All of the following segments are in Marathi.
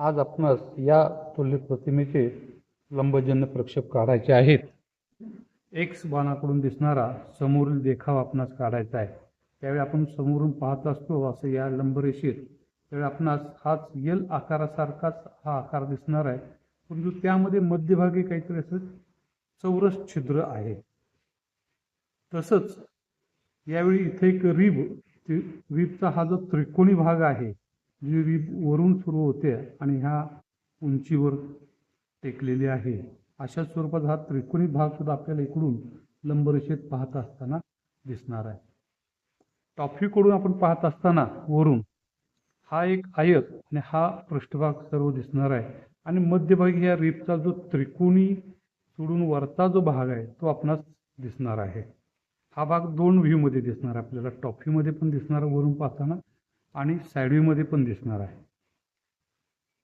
आज आपणास या तुल्य प्रतिमेचे लंबजन्य प्रक्षेप काढायचे आहेत. एक्स बाणाकडून दिसणारा समोरील देखाव आपणास काढायचा आहे. त्यावेळी आपण समोरून पाहत असतो असं या लंबरेषेत. त्यावेळी आपणास हाच यल आकारासारखाच हा आकार दिसणार आहे. परंतु त्यामध्ये मध्यभागी काहीतरी असं चौरस छिद्र आहे. तसंच यावेळी इथे एक रिब रिबचा हा जो त्रिकोणी भाग आहे जी रिब वरून सुरू होते आणि ह्या उंचीवर टेकलेली आहे. अशा स्वरूपात हा त्रिकोणी भाग सुद्धा आपल्याला इकडून लंबरेषेत पाहत असताना दिसणार आहे. टॉफीकडून आपण पाहत असताना वरून हा एक आयत आणि हा पृष्ठभाग सर्व दिसणार आहे. आणि मध्यभागी या रिबचा जो त्रिकोणी सोडून वरचा जो भाग आहे तो आपणास दिसणार आहे. हा भाग दोन व्ह्यूमध्ये दिसणार आहे. आपल्याला टॉफीमध्ये पण दिसणार आहे. वरून पाहताना आणि सायडवीमध्ये पण दिसणार आहे.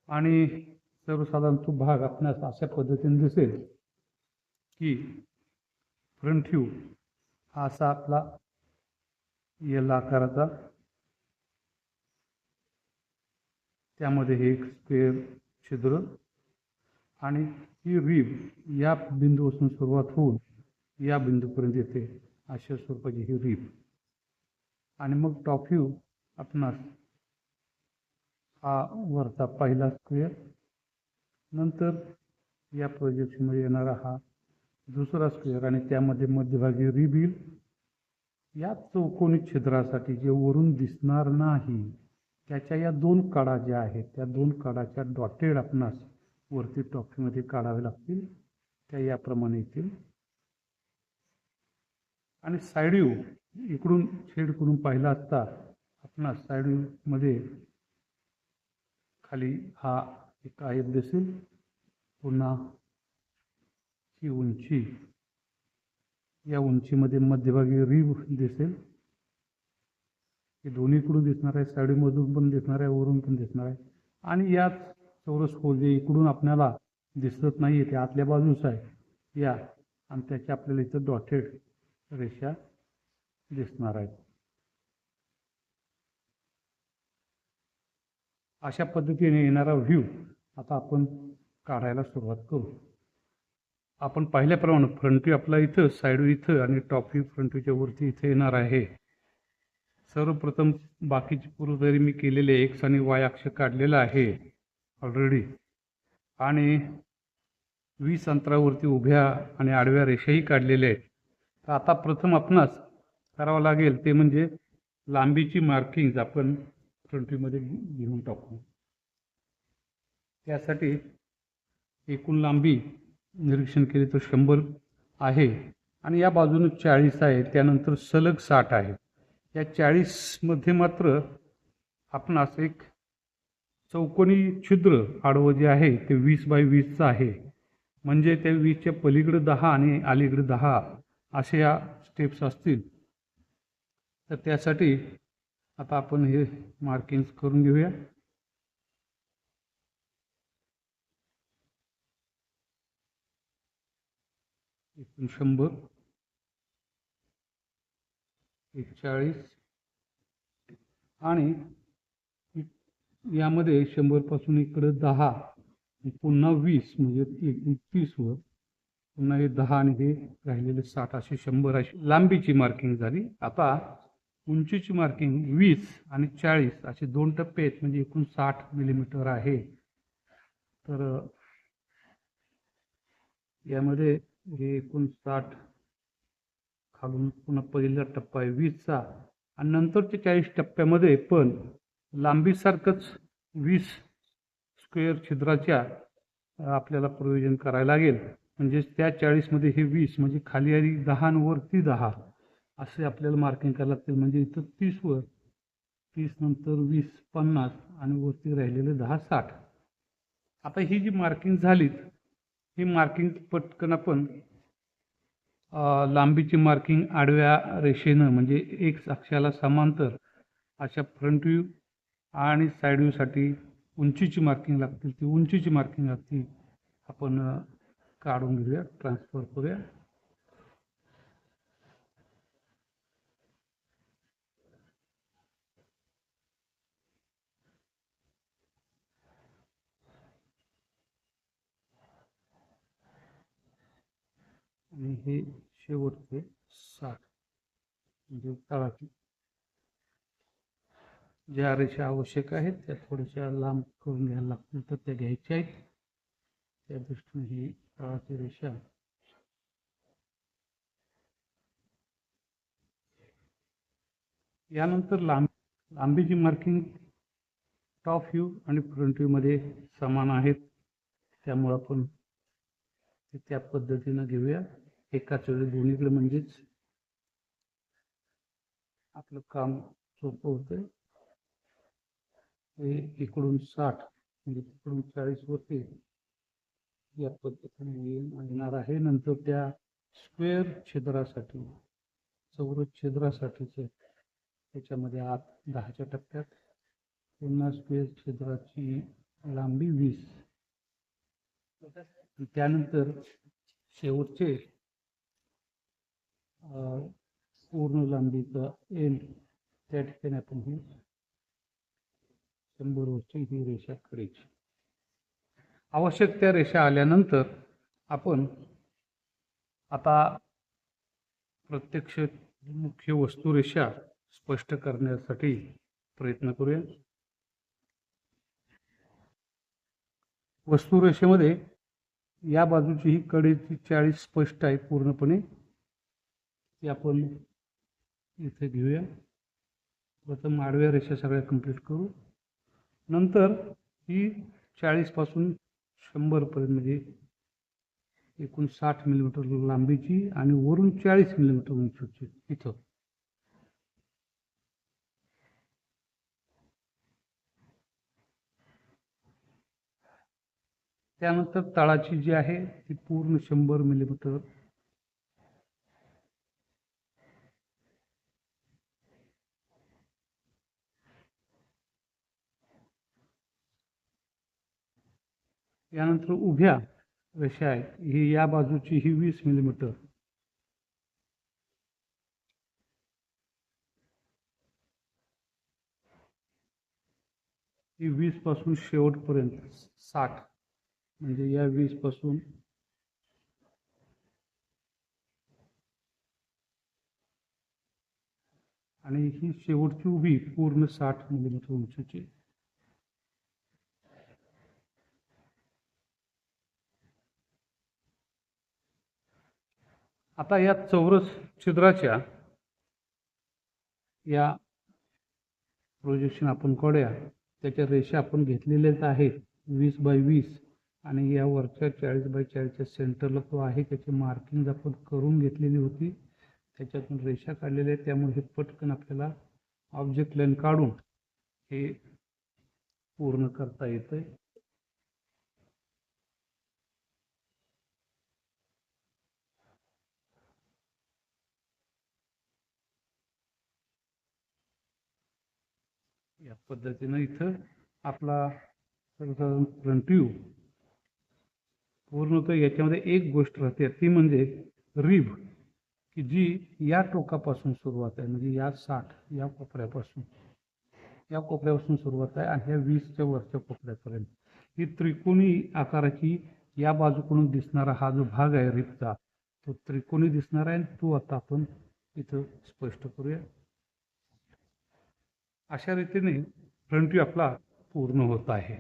आणि सर्वसाधारण तो भाग आपणास अशा पद्धतीने दिसेल की फ्रंट व्ह्यू हा असा आपला यल आकाराचा त्यामध्ये हे एक स्क्वेअर छिद्र आणि ही रिब या बिंदूपासून सुरुवात होऊन या बिंदूपर्यंत येते अशा स्वरूपाची ही रिब आणि मग टॉप व्ह्यू आपणास हा वरचा पहिला स्क्वेअर नंतर या प्रोजेक्शनमध्ये येणारा हा दुसरा स्क्वेअर आणि त्यामध्ये मध्यभागी रिबिल या चौकोनी छिद्रासाठी जे वरून दिसणार नाही त्याच्या या दोन कडा ज्या आहेत त्या दोन कडाच्या डॉटेड आपणास वरती टॉपीमध्ये काढावे लागतील. त्या याप्रमाणे येतील. आणि साईड इकडून छेड करून पाहिला असता आपणास साईडमध्ये खाली हा एक आयत दिसेल. पुन्हा ही उंची या उंचीमध्ये मध्यभागी रीब दिसेल. हे दोन्हीकडून दिसणार आहे साईडमधून पण दिसणार आहे वरून पण दिसणार आहे. आणि याच चौरस खोल जे इकडून आपल्याला दिसत नाही ते आतल्या बाजूस आहे. या आणि त्याच्या आपल्याला इथं डॉटेड रेषा दिसणार आहेत. अशा पद्धतीने येणारा व्ह्यू आता आपण काढायला सुरुवात करू. आपण पाहिल्याप्रमाणे फ्रंट व्ह्यू आपला इथं साईड व्ह्यू इथं आणि टॉप व्ह्यू फ्रंट व्ह्यूच्या वरती इथे येणार आहे. सर्वप्रथम बाकीची पूर्वतरी मी केलेले एक्स आणि वाय अक्ष काढलेला आहे ऑलरेडी आणि वीस अंतरावरती उभ्या आणि आडव्या रेषाही काढलेल्या आहेत. तर आता प्रथम आपणास करावं लागेल ते म्हणजे लांबीची मार्किंग आपण कंट्रीमध्ये घेऊन टाकू. त्यासाठी एकूण लांबी निरीक्षण केले तर शंभर आहे आणि या बाजूने चाळीस आहे. त्यानंतर सलग साठ आहे. या चाळीसमध्ये मात्र आपणास एक चौकोनी छिद्र आडवं जे आहे ते वीस बाय वीसचं आहे. म्हणजे त्या वीसच्या पलीकडे दहा आणि अलीकडे दहा असे या स्टेप्स असतील. तर त्यासाठी आता आपण हे मार्किंग्स करून घेऊया. एकूण शंभर. एकचाळीस. आणि यामध्ये शंभरपासून इकडं दहा पुन्हा वीस म्हणजे एकूण तीसवर पुन्हा हे दहा आणि हे राहिलेले साठ असे शंभर अशी लांबीची मार्किंग झाली. आता उंचीची मार्किंग वीस आणि चाळीस असे दोन टप्पे आहेत म्हणजे एकूण साठ मिलीमीटर आहे. तर यामध्ये हे एकूण साठ खालून पुन्हा पहिला टप्पा आहे वीसचा. आणि नंतरच्या चाळीस टप्प्यामध्ये पण लांबीसारखंच वीस स्क्वेअर छिद्राच्या आपल्याला प्रयोजन करायला लागेल. म्हणजेच त्या चाळीसमध्ये हे वीस म्हणजे खाली आली दहा आणि वरती दहा. असे आपल्याला मार्किंग करायला लागतील. म्हणजे इथं तीसवर तीस नंतर वीस पन्नास आणि वरती राहिलेले दहा साठ. आता ही जी मार्किंग झालीत ही मार्किंग पटकन आपण लांबीची मार्किंग आडव्या रेषेनं म्हणजे एक अक्षाला समांतर अशा फ्रंट व्ह्यू आणि साईड व्ह्यूसाठी उंचीची मार्किंग लागतील. ती उंचीची मार्किंग लागतील. आपण काढून घेऊया ट्रान्सफर करूया. आणि हे शेवटचे साठ. म्हणजे तळाची ज्या रेषा आवश्यक आहेत त्या थोड्याशा लांब करून घ्यायला लागतील तर त्या घ्यायच्या आहेत. त्या दृष्टीने ही तळाची रेषा. यानंतर लांब लांबीची मार्किंग टॉप व्ह्यू आणि फ्रंट व्ह्यूमध्ये समान आहेत. त्यामुळं आपण ते त्या पद्धतीनं घेऊया. एकाच वेळी दोन्हीकडे म्हणजेच आपलं काम सोपं होतं हे इकडून साठ म्हणजे तिकडून चाळीस वरती या पद्धतीने येणार आहे. नंतर त्या स्क्वेअर छिद्रासाठी चौरस छिद्रासाठीचे त्याच्यामध्ये आत दहाच्या टप्प्यात पुन्हा स्क्वेअर छिद्राची लांबी वीस. त्यानंतर शेवटचे पूर्ण लांबीचा एंड त्या ठिकाणी आपण ही शंभर वरची ही रेषा काढायची आवश्यक त्या रेषा आल्यानंतर आपण आता प्रत्यक्ष मुख्य वस्तुरेषा स्पष्ट करण्यासाठी प्रयत्न करूया. वस्तुरेषेमध्ये या बाजूची ही कडेची चाळीस स्पष्ट आहे पूर्णपणे. ती आपण इथे घेऊया. प्रथम आडव्या रेषा सगळ्या कंप्लीट करू. नंतर ही चाळीसपासून शंभरपर्यंत म्हणजे एकूण साठ मिलीमीटर लांबीची आणि वरून चाळीस मिलीमीटर उंचीची. इथं. त्यानंतर तळाची जी आहे ती पूर्ण शंभर मिलीमीटर यानंतर उभ्या रेषा आहेत. ही या बाजूची ही वीस मिलीमीटर. ही वीसपासून शेवटपर्यंत साठ. म्हणजे या वीसपासून आणि ही शेवटची उभी पूर्ण साठ मिलीमीटर उंचीची. आता या चौरस छिद्राच्या या प्रोजेक्शन आपण कोड्या त्याच्या रेषा आपण घेतलेल्याच आहेत वीस बाय वीस. आणि या वरच्या चाळीस बाय चाळीसच्या सेंटरला तो आहे त्याची मार्किंग आपण करून घेतलेली होती. त्याच्यातून रेषा काढलेल्या आहेत. त्यामुळे हे पटकन आपल्याला ऑब्जेक्ट लाईन काढून हे पूर्ण करता येतं पद्धतीनं इथं आपला फ्रंट व्ह्यू पूर्णतः याच्यामध्ये एक गोष्ट राहते ती म्हणजे रिब की जी या टोकापासून सुरुवात आहे म्हणजे या साठ या कोपऱ्यापासून. या कोपऱ्यापासून सुरुवात आहे आणि ह्या वीसच्या वरच्या कोपऱ्यापर्यंत. ही त्रिकोणी आकाराची या बाजूकडून दिसणारा हा जो भाग आहे रिबचा तो त्रिकोणी दिसणार आहे आणि तो आता आपण इथं स्पष्ट करूया. अशा रीतीने फ्रंट व्ह्यू आपला पूर्ण होत आहे.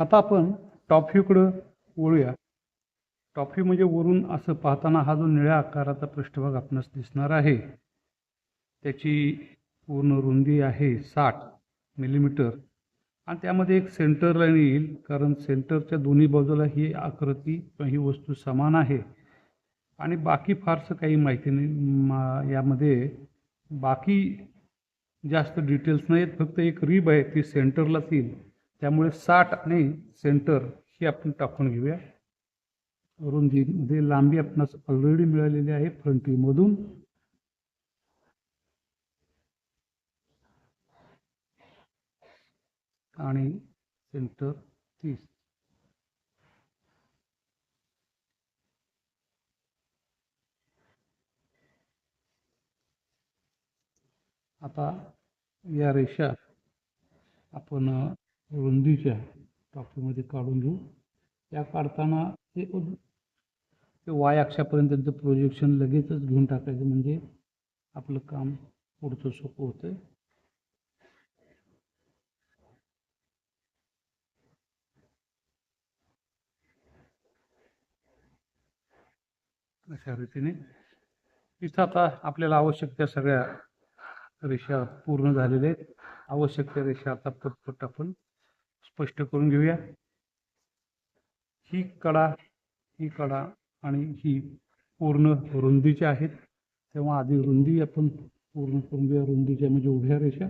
आता आपण टॉप व्ह्यूकडं वळूया. टॉप व्ह्यू म्हणजे वरून असं पाहताना हा जो निळ्या आकाराचा पृष्ठभाग आपणास दिसणार आहे त्याची पूर्ण रुंदी आहे साठ मिलीमीटर. आणि त्यामध्ये एक सेंटर लाईन येईल कारण सेंटरच्या दोन्ही बाजूला ही आकृती ही वस्तू समान आहे. आणि बाकी फारसं काही माहिती नाही मा- यामध्ये बाकी जास्त डिटेल्स नाही आहेत फक्त एक रिब आहे ती सेंटरलाच येईल. त्यामुळे साठ आणि सेंटर ही आपण टाकून घेऊया. रुंदीमध्ये लांबी आपणास ऑलरेडी मिळालेली आहे फ्रंट व्ह्यूमधून आणि सेंटर तीस. आता या रेषा आपण रुंदीच्या टॉपीमध्ये काढून घेऊ. त्या काढताना ते ते वाय अक्षापर्यंत त्यांचं प्रोजेक्शन लगेचच घेऊन टाकायचं म्हणजे आपलं काम पुढचं सोपं होतं अशा रीतीने. इथं आता आपल्याला आवश्यक त्या सगळ्या रेषा पूर्ण झालेल्या आहेत. आवश्यक त्या रेषा आता पटपट आपण स्पष्ट करून घेऊया. ही कडा ही कडा आणि ही पूर्ण रुंदीच्या आहेत. तेव्हा आधी रुंदी आपण पूर्ण करून घेऊया. रुंदीच्या म्हणजे उभ्या रेषा.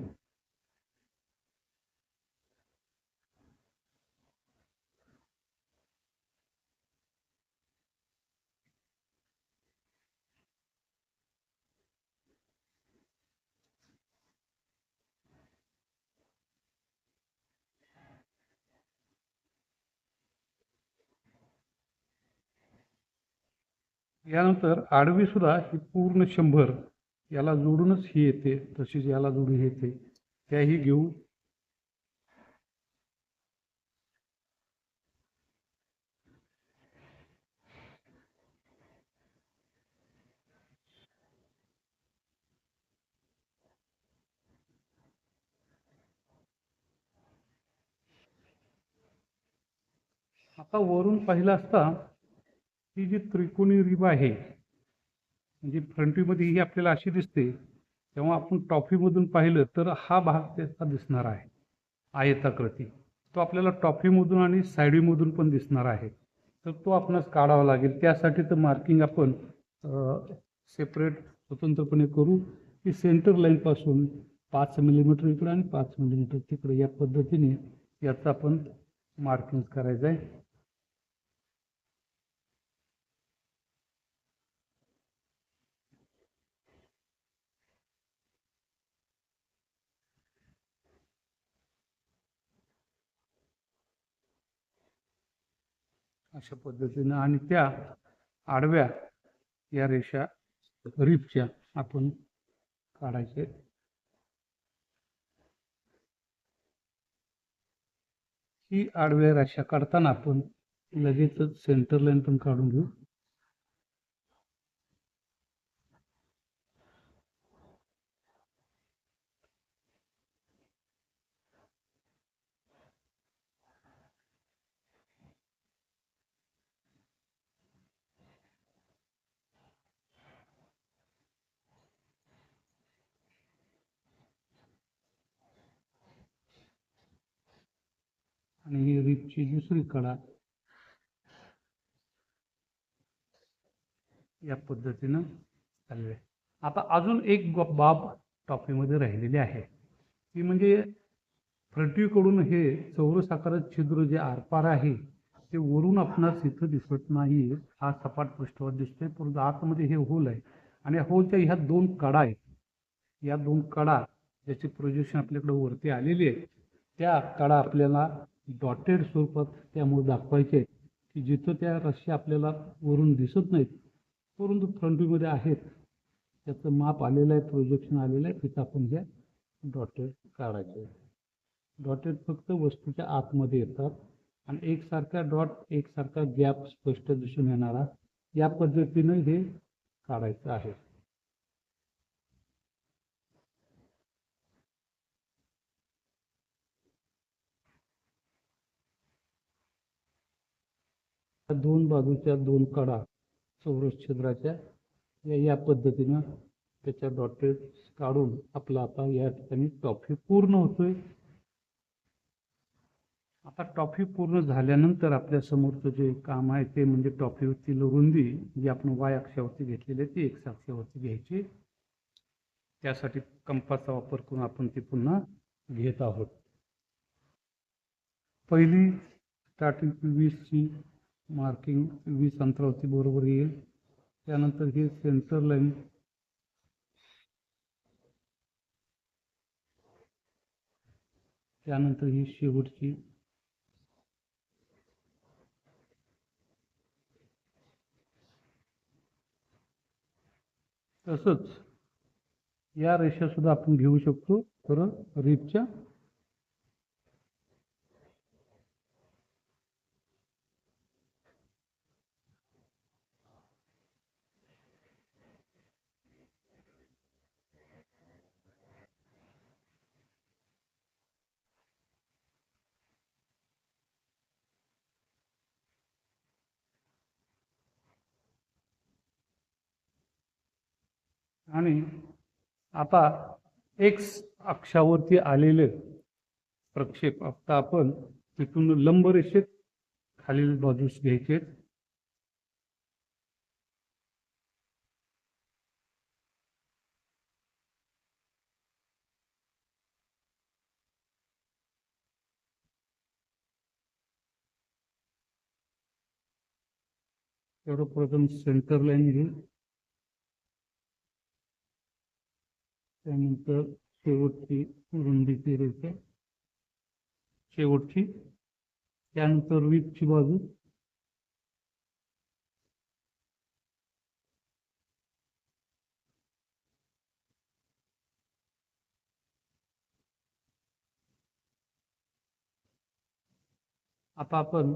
यानंतर आडवी सुद्धा ही पूर्ण शंभर याला जोडूनच ही येते तशीच याला जोडून येते. त्याही घेऊ. आता वरून पाहिलं असता ही जी त्रिकोणी रिब आहे म्हणजे फ्रंटीमध्ये ही आपल्याला अशी दिसते तेव्हा आपण टॉफीमधून पाहिलं तर हा भाग त्याचा दिसणार आहे आयताकृती. तो आपल्याला टॉफीमधून आणि सायडीमधून पण दिसणार आहे. तर तो आपणास काढावा लागेल. त्यासाठी तर मार्किंग आपण सेपरेट स्वतंत्रपणे करू. की सेंटर लाईनपासून पाच मिलीमीटर इकडं आणि पाच मिलीमीटर तिकडं या पद्धतीने याचं आपण मार्किंग करायचं आहे. अशा पद्धतीनं आणि त्या आडव्या या रेषा रिपच्या आपण काढायचे. ही आडव्या रेषा काढताना आपण लगेचच सेंटर लाईन पण काढून घेऊ. आणि ही रिपची दुसरी कडा. या पद्धतीनं चालू आहे आता अजून एक बाब टॉपीमध्ये राहिलेली आहे. ती म्हणजे फ्रंटीकडून हे चौरस आकारात छिद्र जे आरपार आहे ते वरून आपणास इथं दिसत नाही. हा सपाट पृष्ठभाग दिसतोय. परंतु आतमध्ये हे होल आहे. आणि होलच्या ह्या दोन कडा आहेत. या दोन कडा ज्याचे प्रोजेक्शन आपल्याकडे वरती आलेली आहे त्या कडा आपल्याला डॉटेड स्वरूपात त्यामुळे दाखवायचे की जिथं त्या रश्शी आपल्याला वरून दिसत नाहीत परंतु फ्रंटमध्ये आहेत. त्याचं माप आलेलं आहे प्रोजेक्शन आलेलं आहे. तिथं आपण ह्या डॉटेड काढायचे डॉटेड फक्त वस्तूच्या आतमध्ये येतात. आणि एकसारखा डॉट एकसारखा गॅप स्पष्ट दिसून येणारा या पद्धतीनं हे काढायचं आहे. या दोन बाजूच्या दोन कडा चौरस छिद्राच्या या या पद्धतीनं त्याच्या डॉटेड काढून आपला आता या ठिकाणी टॉफी पूर्ण होतोय. आता टॉफी पूर्ण झाल्यानंतर आपल्या समोरचं जे काम आहे ते म्हणजे टॉफीवरती रुंदी जी आपण वाय अक्षावरती घेतलेली आहे ती एक्स अक्षावरती घ्यायची. त्यासाठी कंपाचा वापर करून आपण ती पुन्हा घेत आहोत. पहिली स्टार्टिंग वीसची मार्किंग वीस अंतरावरती बरोबर येईल. त्यानंतर हे सेंटर लाईन त्यानंतर ही शेवटची. तसंच या रेषा सुद्धा आपण घेऊ शकतो तर रिपच्या आणि आता एक्स अक्षावरती आलेले प्रक्षेप आता आपण तिथून लंब रेषेत खालील बाजूस घ्यायचे. एवढं प्रथम सेंटर लाईन घेऊन त्यानंतर शेवटची रुंदीची रेषा शेवटची. त्यानंतर वीजची बाजू. आता आपण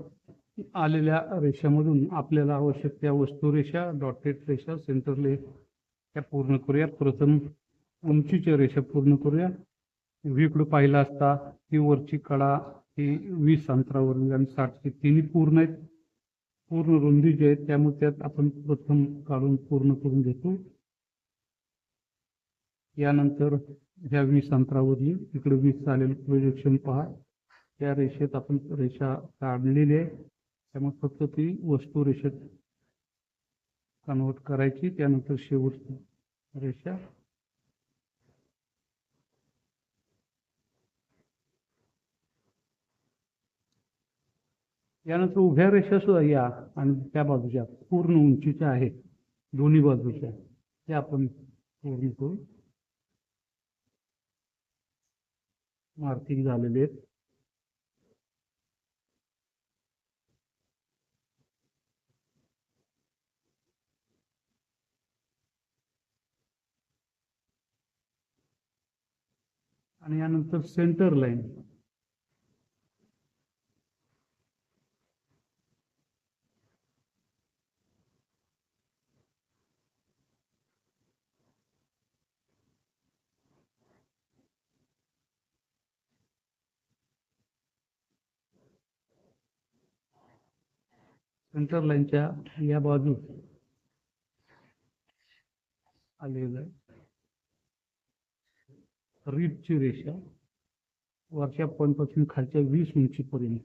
आलेल्या रेषामधून आपल्याला आवश्यक त्या वस्तू रेषा डॉटेड रेषा सेंटरले त्या पूर्ण करूया प्रथम उंचीच्या रेषा पूर्ण करूया. इकडं पाहिला असता ही वरची कडा ही वीस अंतरावरील आणि साठची तिन्ही पूर्ण आहेत. पूर्ण रुंदी जी आहेत त्यामुळे त्यात आपण प्रथम काढून पूर्ण करून घेतो यानंतर ह्या वीस अंतरावरील इकडे वीस आलेलं प्रोजेक्शन पहा. त्या रेषेत आपण रेषा काढलेली आहे. त्यामुळे फक्त ती वस्तू रेषेत कन्वर्ट करायची. त्यानंतर शेवटची रेषा. यानंतर उभ्या रेषा सुद्धा या आणि त्या बाजूच्या पूर्ण उंचीच्या आहेत. दोन्ही बाजूच्या. त्या आपण पूर्ण करू. मार्किंग झालेले आहेत. आणि यानंतर सेंटर लाईन सेंटर लाईनच्या या बाजू आलेलं आहे. रीपची रेषा वरच्या पॉईंटपासून खालच्या वीस इंचीपर्यंत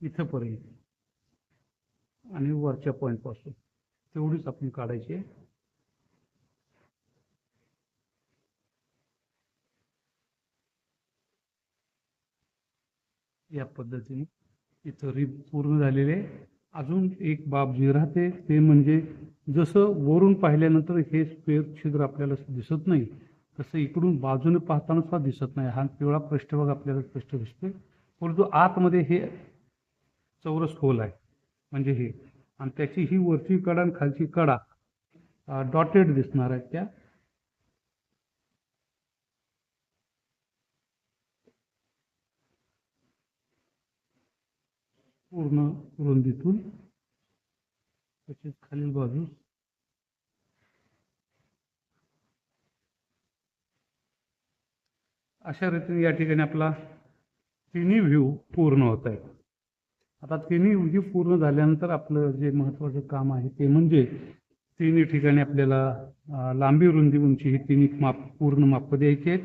इथंपर्यंत आणि वरच्या पॉईंटपासून. तेवढीच आपण काढायची आहे. या पद्धतीने इथं रीप पूर्ण झालेले आहे. अजून एक बाब जी राहते ते म्हणजे जसं वरून पाहिल्यानंतर हे स्पेअर छिद्र आपल्याला दिसत नाही तसं इकडून बाजूने पाहताना सुद्धा दिसत नाही. हा पिवळा पृष्ठभाग आपल्याला स्पष्ट दिसतोय. परंतु आतमध्ये हे चौरस खोल आहे म्हणजे हे. आणि त्याची ही वरची कडा आणि खालची कडा डॉटेड दिसणार आहेत त्या. पूर्ण रुंदीतून तसेच खालील बाजूस अशा रीतीने या ठिकाणी आपला तिन्ही व्ह्यू पूर्ण होत आहे आता तिन्ही व्ह्यू पूर्ण झाल्यानंतर आपलं जे महत्त्वाचं काम आहे ते म्हणजे तिन्ही ठिकाणी आपल्याला लांबी रुंदी उंची ही तिन्ही माप पूर्ण माप द्यायची आहेत.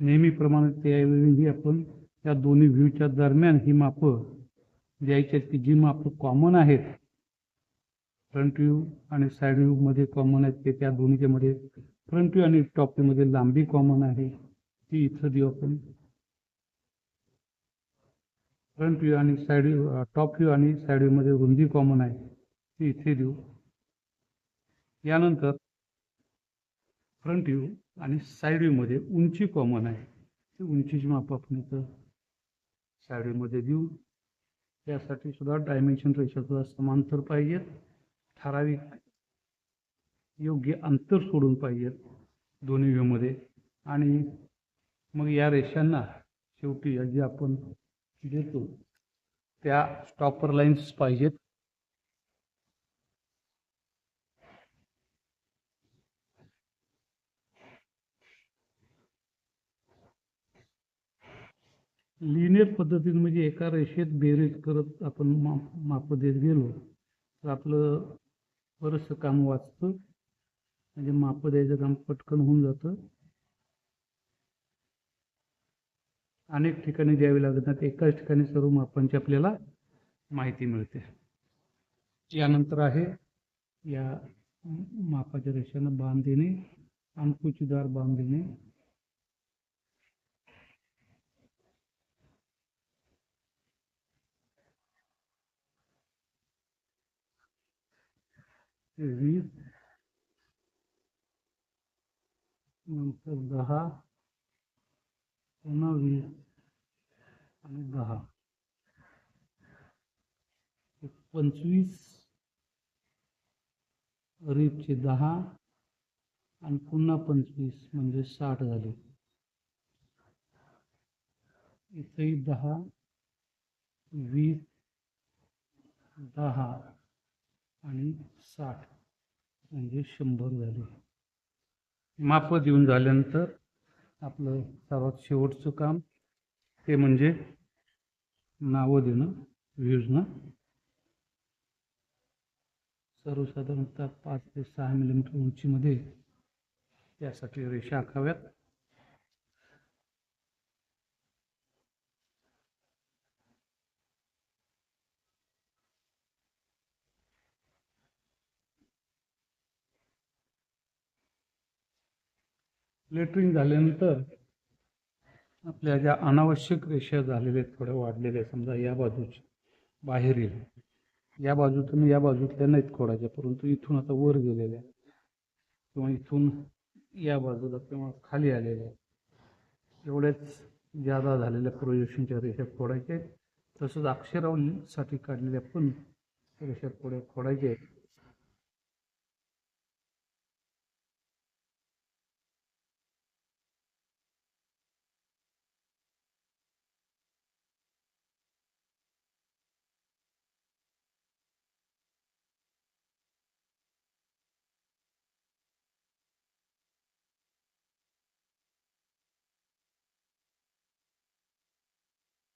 नेहमीप्रमाणे त्यावेळी आपण त्या दोन्ही व्ह्यूच्या दरम्यान ही मापं द्यायच्या आहेत की जी आपलं कॉमन आहेत फ्रंट व्ह्यू आणि साईड व्ह्यूमध्ये कॉमन आहेत ते त्या दोन्हीच्या मध्ये फ्रंट व्ह्यू आणि टॉपमध्ये लांबी कॉमन आहे ती इथं देऊ आपण. फ्रंट व्ह्यू आणि साईड व्ह्यू टॉप व्ह्यू आणि साईड व्ह्यूमध्ये रुंदी कॉमन आहे ती इथे देऊ. यानंतर फ्रंट व्ह्यू आणि साईड व्ह्यूमध्ये उंची कॉमन आहे ती उंचीची माप आपण इथं साईड व्ह्यूमध्ये देऊ. त्यासाठी सुद्धा डायमेन्शन रेषासुद्धा समांतर पाहिजेत ठराविक योग्य अंतर सोडून पाहिजेत दोन्ही व्ह्यूमध्ये आणि मग या रेषांना शेवटी जे आपण देतो त्या स्टॉपर लाईन्स पाहिजेत. लिनियर पद्धतीने म्हणजे एका रेषेत बेरीज करत आपण माप माप देत गेलो तर आपलं बरंचसं काम वाचतं. म्हणजे माप द्यायचं काम पटकन होऊन जातं. अनेक ठिकाणी द्यावी लागत नाही एकाच ठिकाणी सर्व मापांची आपल्याला माहिती मिळते. यानंतर आहे या मापाच्या रेषांना बांध देणे अंकुचीदार बांध देणे. वीस नंतर दहा पुन्हा वीस आणि दहा पंचवीस रीपचे दहा आणि पुन्हा पंचवीस म्हणजे साठ झाले इथेही दहा वीस दहा आणि साठ म्हणजे शंभर झाले. माप देऊन झाल्यानंतर आपलं सर्वात शेवटचं काम ते म्हणजे नावं देणं व्ह्यूजनं सर्वसाधारणतः पाच ते सहा मिलीमीटर उंचीमध्ये त्यासाठी रेषा आखाव्यात. प्लेटरिंग झाल्यानंतर आपल्या ज्या अनावश्यक रेषा झालेल्या आहेत थोड्या वाढलेल्या आहेत समजा या बाजूच्या बाहेरील या बाजूतून या बाजूतल्या नाहीत खोडाच्या परंतु इथून आता वर गेलेल्या आहेत. किंवा इथून या बाजूला किंवा खाली आलेल्या आहेत. एवढ्याच जादा झालेल्या प्रोजेक्शनच्या रेषा खोडायच्या आहेत तसंच अक्षरावलीसाठी काढलेल्या पण रेषा पुढे खोडायच्या आहेत